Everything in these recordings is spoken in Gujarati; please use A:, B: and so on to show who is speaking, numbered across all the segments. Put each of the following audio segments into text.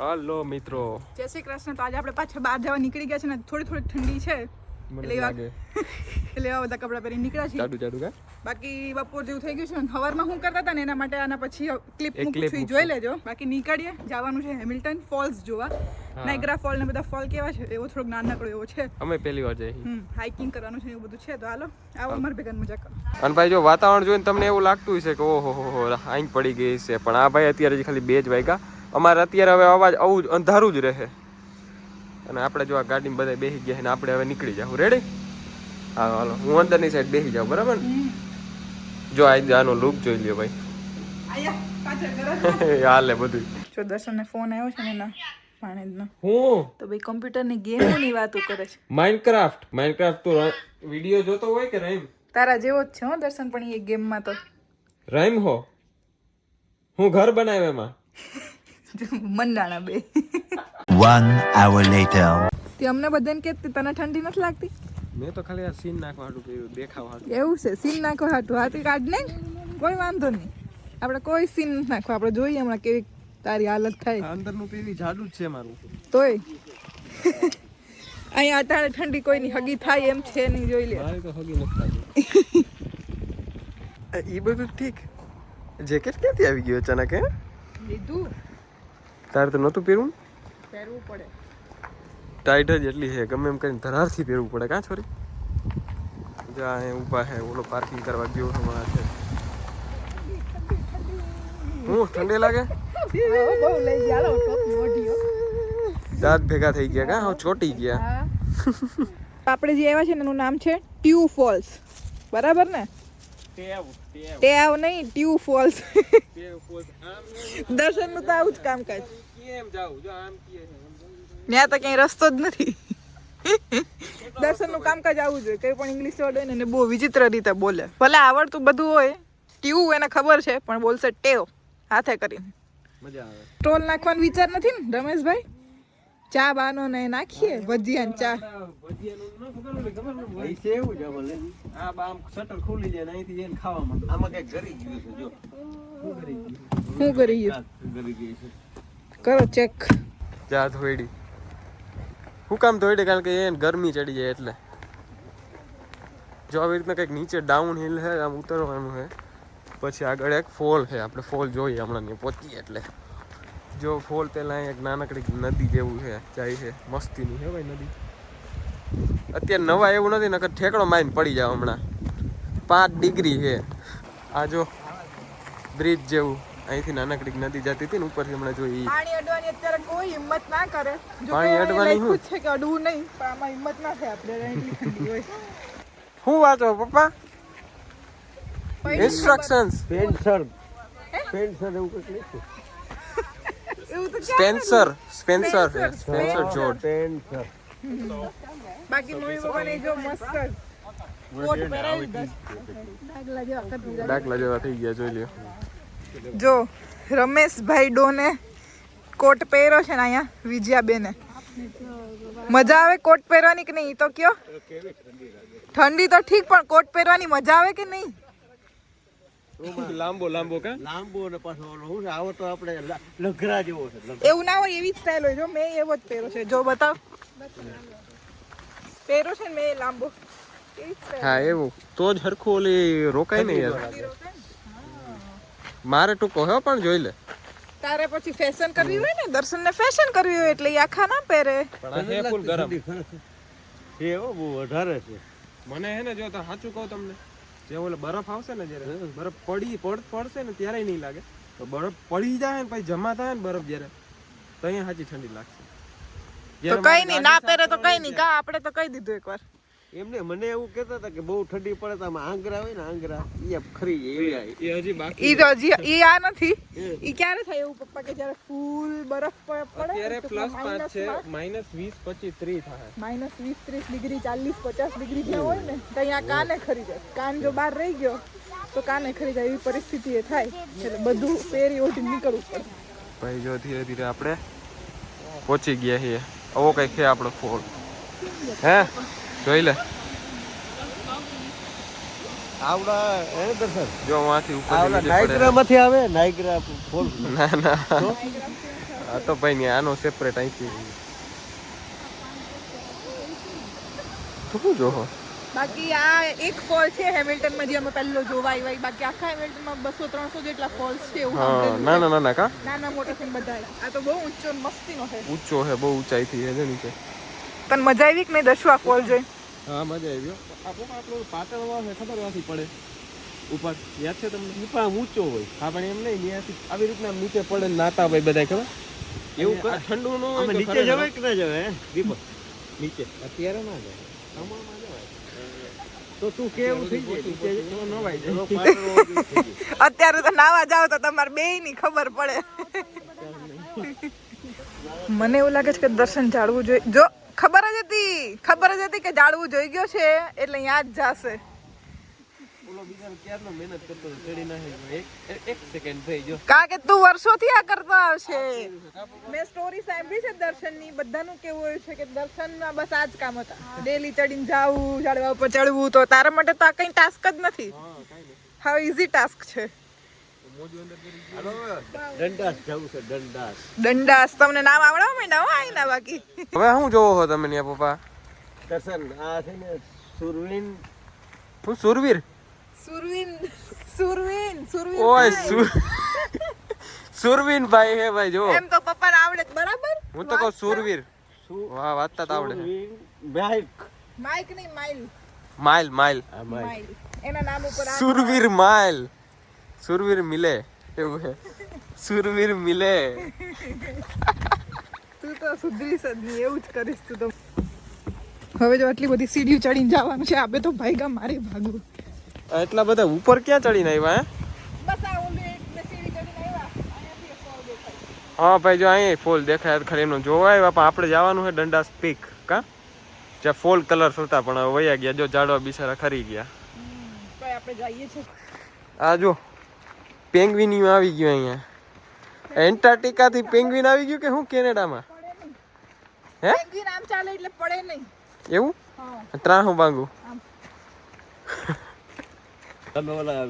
A: હાલો મિત્રો.
B: જય શ્રી કૃષ્ણ. તો આજે આપણે પાછા બહાર જવા નીકળી ગયા છે ને થોડી થોડી ઠંડી છે. એટલે એવા
A: લાગે.
B: એટલે એવા બધા કપડાં પહેરી નીકળ્યા છે
A: ચાડુ ચાડુ કા?
B: બાકી બપોર જેવું થઈ ગયું છે ને સવારમાં શું કરતા હતા ને એના માટે આના પછી ક્લિપ મૂકું છું. જોઈ લેજો. બાકી નીકળીએ. જવાનું છે હેમિલ્ટન ફોલ્સ જોવા. નાઇગ્રા ફોલ ને બધા ફોલ કેવા છે? એવો થોડોક નાનકડો એવો છે.
A: અમે પહેલી વાર જઈ
B: હમ હાઇકિંગ કરવાનું છે ને એવું બધું છે. તો હાલો આવો અમાર ભેગા મજા કરો.
A: અને ભાઈ જો વાતાવરણ જોઈને તમને એવું લાગતું હશે કે ઓહો હો હો આઈન પડી ગઈ છે. પણ આ ભાઈ અત્યારે ખાલી બે જ વાગ્યા. અમારે અત્યારે હવે અવાજ આવું જ અંધારું જ રહે. અને આપણે જો આ ગાડીમાં બધા બેસી ગયા અને ને આપણે હવે નીકળી જાવ રેડી હા હાલો. હું અંદરની સાઈડ બેસી જાઉં બરાબર ને? જો આ આનો લુક જોઈ લ્યો ભાઈ. હાલે બધું
B: જો દર્શનને ફોન આવ્યો છે ને ના
A: હું?
B: તો ભાઈ કમ્પ્યુટરની ગેમોની વાતો કરે છે.
A: માઇનક્રાફ્ટ માઇનક્રાફ્ટ તો વીડિયો જોતો હોય કે રાઈમ
B: તારા જેવો જ છે હો દર્શન પણ એ ગેમમાં તો.
A: રાઈમ હો. હું ઘર બનાવ્યો એમાં.
B: મંડાણા બે.
C: One hour later.
B: તે અમને બધાને કે તને ઠંડી નથી લાગતી?
A: મેં તો ખાલી આ સીન નાખવા હાટું કર્યું દેખાવ હાટું.
B: એવું છે સીન નાખો હાટું. હાથી કાઢ ને કોઈ વાંધો નહીં. આપણે કોઈ સીન નથી નાખવા. આપણે જોઈએ હમણાં કેવી તારી હાલત થાય.
A: અંદરનું પેલી જાડુ જ છે મારું.
B: તોય. અહીંયા અટાણે ઠંડી કોઈની હગી થાય એમ છે નહીં જોઈ લે.
A: મારે તો હગી નથી થતી. એ બધું ઠીક. જેકેટ ક્યાંથી આવી ગયું અચાનક હે?
B: લીધું.
A: તારે તો નહોતું પહેરવું?
B: પહેરવું પડે.
A: ટાઈટ જ એટલી છે ગમે એમ કરીને ધરારથી પહેરવું પડે કાં છોરી? જા અહીં ઊભા છે ઓલો પાર્કિંગ કરવા ગયો હમણાં છે. હું ઠંડી લાગે. દાંત ભેગા થઈ ગયા કાં? હવે ચોટી ગયા.
B: આપણે જે આવ્યા છે ને એનું નામ છે ટ્યુ ફોલ્સ બરાબર ને? ટેવ નહીં ટ્યુ ફોલ્સ દર્શનનું તો આવું જ કામકાજ. ત્યાં તો ક્યાંય રસ્તો જ નથી. દર્શનનું કામકાજ આવું જોઈએ કઈ પણ ઇંગ્લિશ વર્ડ હોય ને બહુ વિચિત્ર રીતે બોલે. ભલે આવડતું બધું હોય ટ્યુ એને ખબર છે પણ બોલશે ટેવ હાથે કરીને.
A: મજા આવે.
B: ટોલ નાખવાનો વિચાર નથી ને રમેશભાઈ? ચા બાનો ને નાખીએ? ભજીયા ને ચા
A: આ બામ શટર ખોલી જાય અહીંથી જઈને ખાવા માંડો.
C: આમાં કઈ ઘરી ગયું છે જો.
B: શું કરી ગયું?
C: ઘરી ગઈ છે.
B: કરો ચેક
A: ચા ધોઈડી હું કામ ધોઈડી કારણ કે એને ગરમી ચડી જાય એટલે. જો આવી રીતના કંઈક નીચે ડાઉન હિલ છે આમ ઉતરવાનું છે. પછી આગળ એક ફોલ છે આપણે ફોલ જોઈએ હમણાં પહોંચીએ એટલે. જો ફોલ પહેલાં અહીંયા એક નાનકડી નદી જેવું છે જાય છે. મસ્તીનું છે ભાઈ નદી. અત્યારે નવા એવું નથી નકર ઠેકડો મારીને પડી જાવ હમણાં. પાંચ ડિગ્રી છે. આ જો બ્રિજ જેવું અહીંથી નાનકડી નદી જતી હતી ને ઉપરથી હમણાં જોઈ
B: પાણી અડવાની અત્યારે કોઈ હિંમત ના કરે.
A: પાણી અડવાની?
B: છે કે અડવું નહીં પણ આમાં હિંમત ના થાય આપણે હોય.
A: શું વાંચો પપ્પા? ઇન્સ્ટ્રક્શન્સ
C: પેન્સર પેન્સર એવું કંઈક લખ્યું.
B: એવું તો ક્યાં
A: સ્પેન્સર સ્પેન્સર
B: Spencer,
A: સ્પેન્સર
B: બાકી મમ્મી પપ્પાને જો મસ્ત કોટ પહેરાવી દસ.
A: દાખલા જેવા થઈ ગયા જોઈ લ્યો.
B: જો રમેશભાઈ ડોને કોટ પહેર્યો છે ને અહીંયા વિજયાબેને. મજા આવે કોટ પહેરવાની કે નહીં? તો કયો? ઠંડી તો ઠીક પણ કોટ પહેરવાની મજા આવે કે નહીં?
A: લાંબો લાંબો કા?
C: લાંબો ને પાછો ઓલો હું આવો તો આપણે લઘરા જેવો છે
B: એવું ના હોય એવી જ સ્ટાઇલ હોય. જો મેં એવો જ પહેરો છે. જો બતાવ. પહેરો છે ને મેં એ લાંબો. એવી.
A: હા એવું. તો જ હરખું ઓલી રોકાય નહીં યાર. મારે ટૂંકો હે પણ જોઈ લે.
B: તારે પછી ફેશન કરવી હોય ને દર્શન ને ફેશન કરવી હોય એટલે આખા ના પહેરે.
A: પણ આ ફૂલ ગરમ.
C: છે હો બહુ વધારે છે.
A: મને હે ને જો તો સાચું કહું તમને. જે ઓલો બરફ આવશે ને જ્યારે બરફ પડી પડ પડશે ને ત્યારે નહીં લાગે. તો બરફ પડી જાય ને પછી જમા થાય ને બરફ જ્યારે તો અહીંયા સાચી ઠંડી લાગશે.
B: તો કઈ નહીં ના પહેરે તો કઈ નહીં. કા આપણે તો કહી દીધું એકવાર.
C: એમને મને એવું કહેતા હતા કે બહુ ઠંડી પડે તો આમાં આંગરા હોય ને આંગરા એ ખરી જાય
A: એ હજી બાકી
B: ઈ તો હજી ઈ આ નથી. ઈ ક્યારે થાય એવું પપ્પા કે જ્યારે ફૂલ બરફ પડે
A: ત્યારે પ્લસ પાંચ છે માઇનસ વીસ પચીસ ત્રીસ થાય.
B: માઇનસ વીસ ત્રીસ ડિગ્રી ચાલીસ પચાસ ડિગ્રી જ્યાં હોય ને તો અહીંયા કાને ખરી જાય. કાન જો બહાર રહી ગયો તો કાને ખરી જાય એવી પરિસ્થિતિ એ થાય. એટલે બધું પહેરી ઓઢી નીકળવું પડે.
A: ભાઈ જો ધીરે ધીરે આપણે પહોંચી ગયા છીએ. આવો કઈ છે આપણો ફોન? હે? જોઈ લે.
C: આવડા હે દર્શન?
A: જો વાંથી ઉપર
C: આવડા નાઇગ્રા માંથી આવે? નાઇગ્રા ફોલ
A: ના ના. આ તો ભાઈ ને આનો સેપરેટ અહીંથી. તું શું જોહો
B: બાકી આ એક ફોલ છે હેમિલ્ટનમાં જે અમે પહેલો જોવા આવ્યા. બાકી આખા હેમિલ્ટનમાં બસો ત્રણસો જેટલા ફોલ્સ છે એવું
A: હા
B: સાંભળેલું
A: ના
B: છે.
A: ના ના ના કા?
B: નાના મોટા થઈને બધા આ તો બહુ ઊંચો ને મસ્તીનો છે.
A: ઊંચો હે બહુ ઊંચાઈથી હે છે નીચે.
B: તને મજા આવી કે નહીં દશવા ફોલ જોઈ?
A: હા મજા આવી આપણો આપણો પાટણમાં છે ખબર નથી પડે. ઉપર યાદ છે તમને?
C: ઉપર ઊંચો હોય.
A: હા પણ એમ નહીં ત્યાંથી આવી રીતના નીચે પડે નાતા ભાઈ બધા ખબર?
C: એવું
A: આ ઠંડુ નો
C: અમે નીચે જવાય કે ના જવાય દીપક
A: નીચે.
C: અત્યારે ના જવાય. તો તું કેવું થઈ જાય.
B: અત્યારે તો નાવા જાવ તો તમારે બેયની ખબર પડે. મને એવું લાગે છે કે દર્શન જાળવું જોઈએ. જ હતી ખબર જ હતી કે જાળવું જોઈ ગયો છે એટલે અહીંયા જ જાશે.
A: ના
B: કારણ કે તું વર્ષોથી આ કરતો આવશે. મેં સ્ટોરી સાંભળી છે દર્શનની બધાનું કેવું હોય છે કે દર્શનમાં બસ આ જ કામ હતા. ડેલી ચડીને જાવું ઝાડવા ઉપર ચડવું તો તારા માટે તો આ કઈ ટાસ્ક જ નથી. હા ઈઝી ટાસ્ક છે.
C: દંડાસ જવું છે દંડાસ
B: દંડાસ તમને નામ આવડવા માંડ્યા હો આઈના બાકી.
A: હવે શું જોવો છો તમે પપ્પા?
C: દર્શન. આ છે ને સુરવીન.
A: હું સુરવીર?
B: સુરવીન સુરવીન સુરવીન
A: ઓય સુર સુરવીન ભાઈ હે ભાઈ જો.
B: એમ તો પપ્પાને આવડે બરાબર?
A: હું તો કહું સુરવીર.
C: સુ-
A: વાહ વાત તો આવડે.
C: માઇક બાઈક
B: માઇક નહીં માઇલ
A: માઇલ માઇલ
B: માઇલ એના નામ ઉપર
A: સુરવીર માઇલ સુરવીર મિલે. એવું હે સુરવીર મિલે.
B: તું તો સુધરી સદની એવું જ કરીશ તું તો. હવે જો આટલી બધી સીડીઓ ચડીને જવાનું છે આબે તો ભાઈ ગા મારે ભાગવું.
A: એટલા બધા ઉપર ક્યાં ચડીને આવ્યા હે?
B: બસ આ ઓલી એક બે સીડી ચડીને આવ્યા. અહીંયાથી એક ફોલ દેખાય.
A: હા ભાઈ જો અહીં ફોલ દેખાય ખરી એમનો આવ્યા. પણ આપણે જવાનું છે દંડા સ્પીક કા? જ્યાં ફોલ કલર હતા પણ હવે વયા ગયા. જો જાડવા બિચારા ખરી ગયા.
B: આપણે જઈએ છીએ.
A: આ જો પેંગ્વિન આવી ગયું અહીંયા. એન્ટાર્ટિકા થી પેંગ્વિન આવી ગયું કે શું કેનેડામાં? હે?
B: પેંગ્વિન આમ ચાલે એટલે પડે નહીં.
A: એવું?
B: હા.
A: ત્રાહું બાંગુ?
C: તમે ઓલા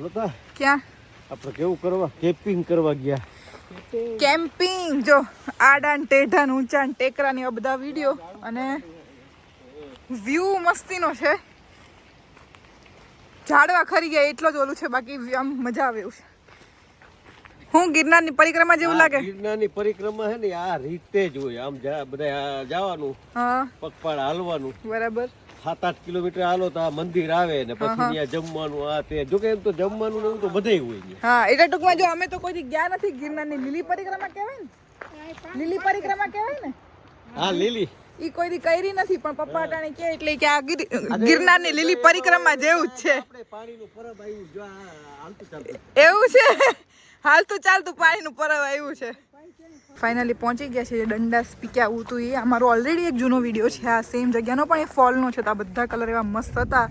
C: નતા?
B: ક્યાં?
C: આપણે કેવું કરવા? કેમ્પિંગ કરવા ગયા.
B: કેમ્પિંગ જો આડા ને ટેઢા ને ઊંચા ને ટેકરા ની એવા બધા વીડિયો અને વ્યૂ મસ્તીનો છે. ઝાડવા ખરી ગયા એટલો જ ઓલું છે બાકી આમ મજા આવે એવું છે. હું ગિરનારની પરિક્રમા જેવું લાગે?
C: ગિરનાર ગિરનારની પરિક્રમા છે ને આ રીતે જ હોય. આમ બધા જવાનું
B: હા.
C: પગપાળા હાલવાનું.
B: બરાબર.
C: સાત આઠ કિલોમીટર હાલો તો આ મંદિર આવે ને પછી ત્યાં જમવાનું આ તે. જો કે એમ તો જમવાનું ને એવું તો બધે હોય
B: હા એટલે ટૂંકમાં જો અમે તો કોઈ દી ગયા નથી ગિરનારની લીલી પરિક્રમા કહેવાય ને? લીલી પરિક્રમા કહેવાય ને?
C: હા લીલી.
B: ઈ કોઈ દી કરી નથી પણ પપ્પા અટાણે કે એટલે કે આ ગિર- ગિરનારની લીલી પરિક્રમા જેવું જ છે. એવું છે? હાલતું ચાલતું પાણીનું પરબ આવ્યું છે. ફાઇનલી પહોંચી ગયા છે દંડા સ્પીક્યા આવું હતું એ. અમારો ઓલરેડી એક જૂનો વીડિયો છે આ સેમ જગ્યાનો પણ એ ફોલનો છે તો આ બધા કલર એવા મસ્ત હતા.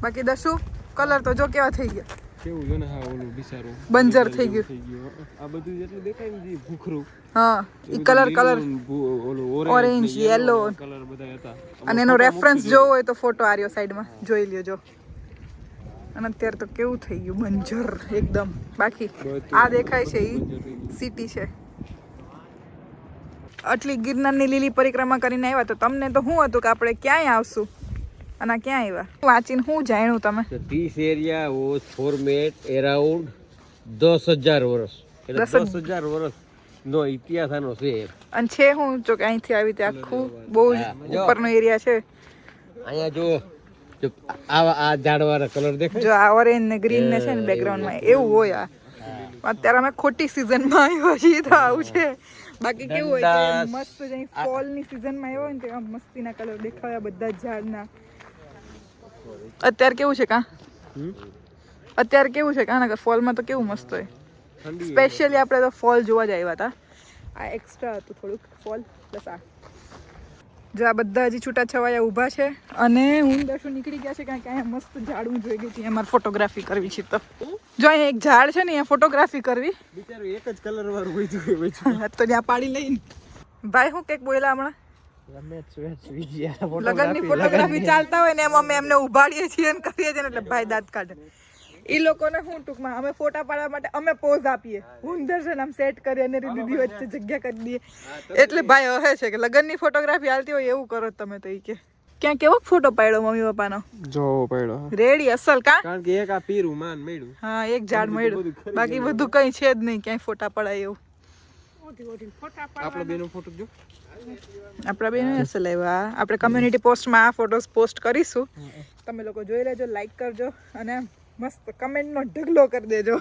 B: બાકી દસું કલર તો જો કેવા થઈ ગયા.
A: કેવું છે ને હા ઓલું બિચારું.
B: બંજર થઈ ગયું.
A: થઈ ગયું આ બધું જેટલું દેખાય ને જે ભૂખરું.
B: હા ઈ કલર કલર.
A: ઓલું
B: Orange, yellow.
A: કલર બધા હતા.
B: અને એનો રેફરન્સ જોવો હોય તો ફોટો આર્યો સાઈડમાં જોઈ લ્યો જો. અને અત્યારે તો કેવું થઈ ગયું બંજર એકદમ. બાકી આ દેખાય છે ઈ સિટી છે. આટલી ગિરનારની લીલી પરિક્રમા કરીને આવ્યા તો તમને તો શું હતું કે આપણે ક્યાંય આવશું? અને ક્યાં આવ્યા વાંચીને શું જાણ્યું તમે?
C: તો this area was formed around દસ હજાર વર્ષ. એટલે
B: દસ
C: હજાર. વર્ષ નો ઇતિહાસ આનો છે.
B: અને છે હું જો કે અહીંથી આવી રીતે આખું બહુ ઉપરનો એરિયા છે.
C: અહીંયા જો આવા આ ઝાડવાળા કલર દેખાય?
B: જો આ ઓરેન્જ ને ગ્રીન ને છે ને બેકગ્રાઉન્ડમાં એવું હોય આ. અત્યારે અમે ખોટી સિઝનમાં આવ્યા છીએ તો આવું છે. બાકી કેવું હોય મસ્ત અહીં ફોલની સિઝનમાં આવ્યો હોય ને તો મસ્તીના કલર દેખાયા બધા ઝાડના. અત્યારે કેવું છે કા? અત્યારે કેવું છે કા? ફોલમાં તો કેવું મસ્ત હોય. સ્પેશિયલી આપણે તો ફોલ જોવા જ આવ્યા હતા આ એક્સ્ટ્રા હતું થોડુંક ફોલ પ્લસ આ. જો આ બધા હજી છૂટા છવાયા ઊભા છે અને હું દર્શન નીકળી ગયા છે કારણ કે અહીંયા મસ્ત ઝાડવું જોઈ ગઈ હતી. અમારે ફોટોગ્રાફી કરવી છે તો. જો અહીંયા એક ઝાડ છે ને અહીંયા ફોટોગ્રાફી કરવી.
C: બિચારું એક જ કલર વાળું હોય
B: તો ત્યાં પાડી લઈને. ભાઈ હું કંઈક બોલ્યા હમણાં? લગનની ફોટોગ્રાફી ચાલતા હોય ને એમ અમે એમને ઉભાડીએ છીએ અને કરીએ છીએ એટલે ભાઈ દાંત કાઢે. ઈ લોકોને હું ટૂંકમાં અમે ફોટા પાડવા માટે અમે પોઝ આપીએ. હું દર્શન આમ સેટ કરી અને દીદી વચ્ચે જગ્યા કરી દઈએ. એટલે ભાઈ કહે છે કે લગનની ફોટોગ્રાફી હાલતી હોય એવું કરો તમે તો ઈ કે. ક્યાં કેવો ફોટો પાડ્યો મમ્મી પપ્પાનો?
A: નો પાડ્યો.
B: રેડી અસલ કા?
A: કારણ કે એક આ પીરું માન મળ્યું.
B: હા એક ઝાડ મળ્યું. બાકી બધું કઈ છે જ નહીં ક્યાંય ફોટા પડાય એવું.
A: આપણો બેનો ફોટો જો.
B: આપણા બેન આવ્યા આપણે કમ્યુનિટી પોસ્ટમાં આ ફોટોસ પોસ્ટ કરીશું. તમે લોકો જોઈ લેજો લાઈક કરજો અને મસ્ત કમેન્ટનો ઢગલો કરી દેજો.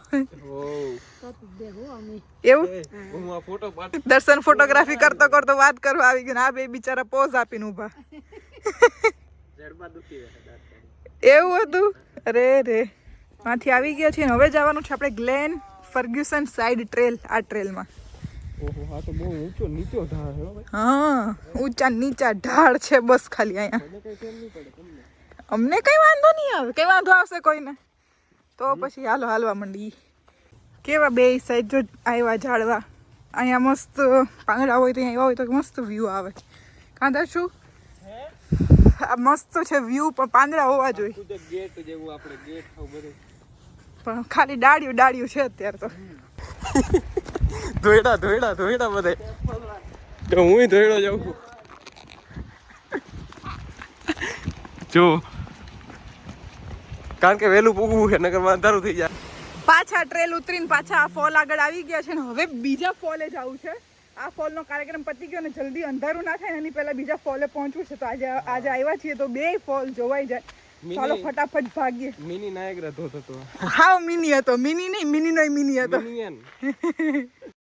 B: એવું?
A: હું આ ફોટો પાડ
B: દર્શન ફોટોગ્રાફી કરતો કરતો વાત કરવા આવી ગયો ને આ બે બિચારા પોઝ આપીને ઊભા. એવું હતું? અરે રે. માંથી આવી ગયા છીએ ને હવે જવાનું છે આપણે ગ્લેન ફર્ગ્યુસન સાઈડ ટ્રેલ આ ટ્રેલમાં
A: ઓહો આ તો બહુ ઊંચો નીચો ઢાળ છે હા
B: ઊંચા નીચા ઢાળ છે બસ ખાલી અહીંયા. અમને કઈ વાંધો નહીં આવે કઈ વાંધો આવશે કોઈને. તો પછી હાલો હાલવા મંડી કેવા બે સાઈડ જો આવ્યા ઝાડવા. અહીંયા મસ્ત પાંદડા હોય તો અહીંયા આવ્યા હોય તો મસ્ત વ્યૂ આવે. કાંદા શું? આ મસ્ત છે વ્યૂ પણ પાંદડા હોવા જોઈએ.
C: ગેટ જેવું આપણે ગેટ
B: પણ ખાલી ડાળિયું ડાળિયું છે અત્યારે તો.
A: ધોયડા ધોયડા ધોયડા બધે. તો હું ધોયડો જાઉં છું. જો. કારણ કે વહેલું પૂગવું છે નકર અંધારું થઈ જાય.
B: પાછા ટ્રેલ ઉતરીને પાછા આ ફોલ આગળ આવી ગયા છે ને હવે બીજા ફોલે જવું છે. આ ફોલનો કાર્યક્રમ પતી ગયો ને જલ્દી અંધારું ના થાય એની પહેલા બીજા ફોલે પહોંચવું છે. તો આજે આજે આવ્યા છીએ તો બે ફોલ જોવાઈ જાય. ચાલો ફટાફટ ભાગીએ.
A: મિની નાયક ધોધ હતો
B: હાવ મિની હતો. મિની નહીં મિની નો મિની હતો.
A: મિનિયન.